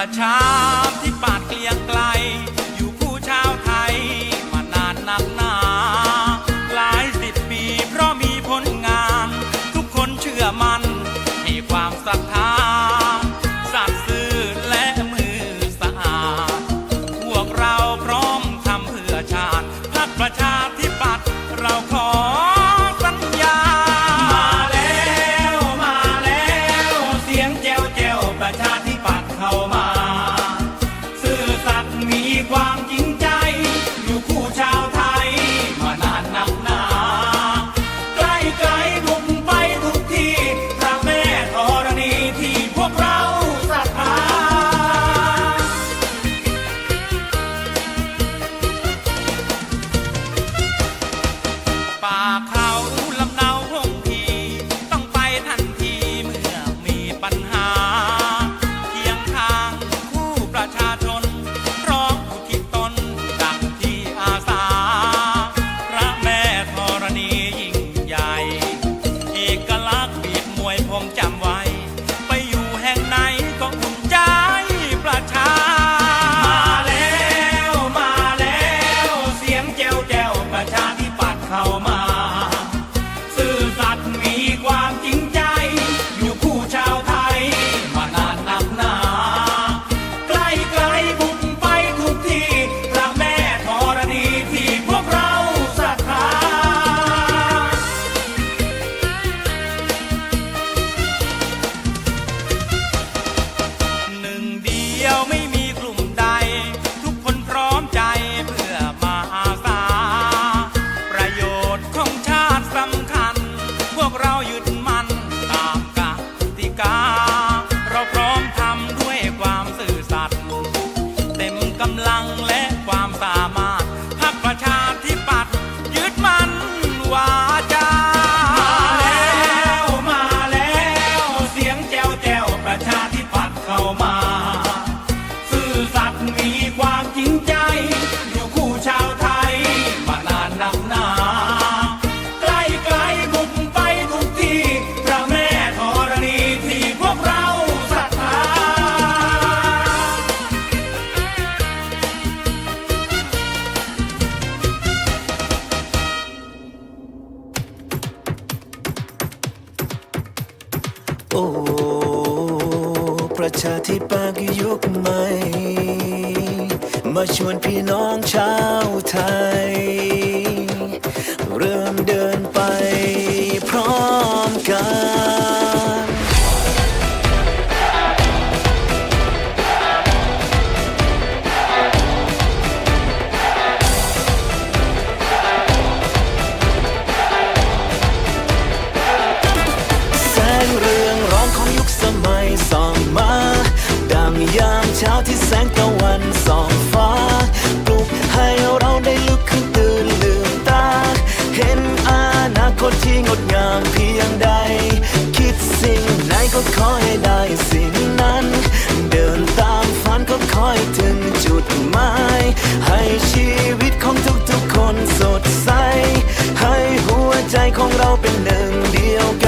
ประชาที่ปาดเกลียงไกล อยู่คู่ชาวไทย มานานนักหนา หลายสิบปีเพราะมีผลงาน ทุกคนเชื่อมันให้ความศรัทธา ป่าเขาลำเนาหงที ต้องไปทันทีเมื่อมีปัญหา เคียงข้างคู่ประชาชนร้องอุทิศตนดังที่อาสา พระแม่ธรณียิ่งใหญ่ เอกลักษณ์บีบมวยผมจำลัง โอ้ ประชาธิปัตยยุคใหม่ มาชวนพี่น้องชาวไทย เริ่มเดินไปพร้อมกัน ส่องมาดังยามเช้าที่แสงตะวันส่องฟ้า ปลุกให้เราได้ลุกขึ้นตื่นลืมตา เห็นอนาคตที่งดงามเพียงใด คิดสิ่งไหนก็ขอให้ได้สิ่งนั้น เดินตามฝันก็คอยถึงจุดหมาย ให้ชีวิตของทุกๆคนสดใส ให้หัวใจของเราเป็นหนึ่งเดียวกัน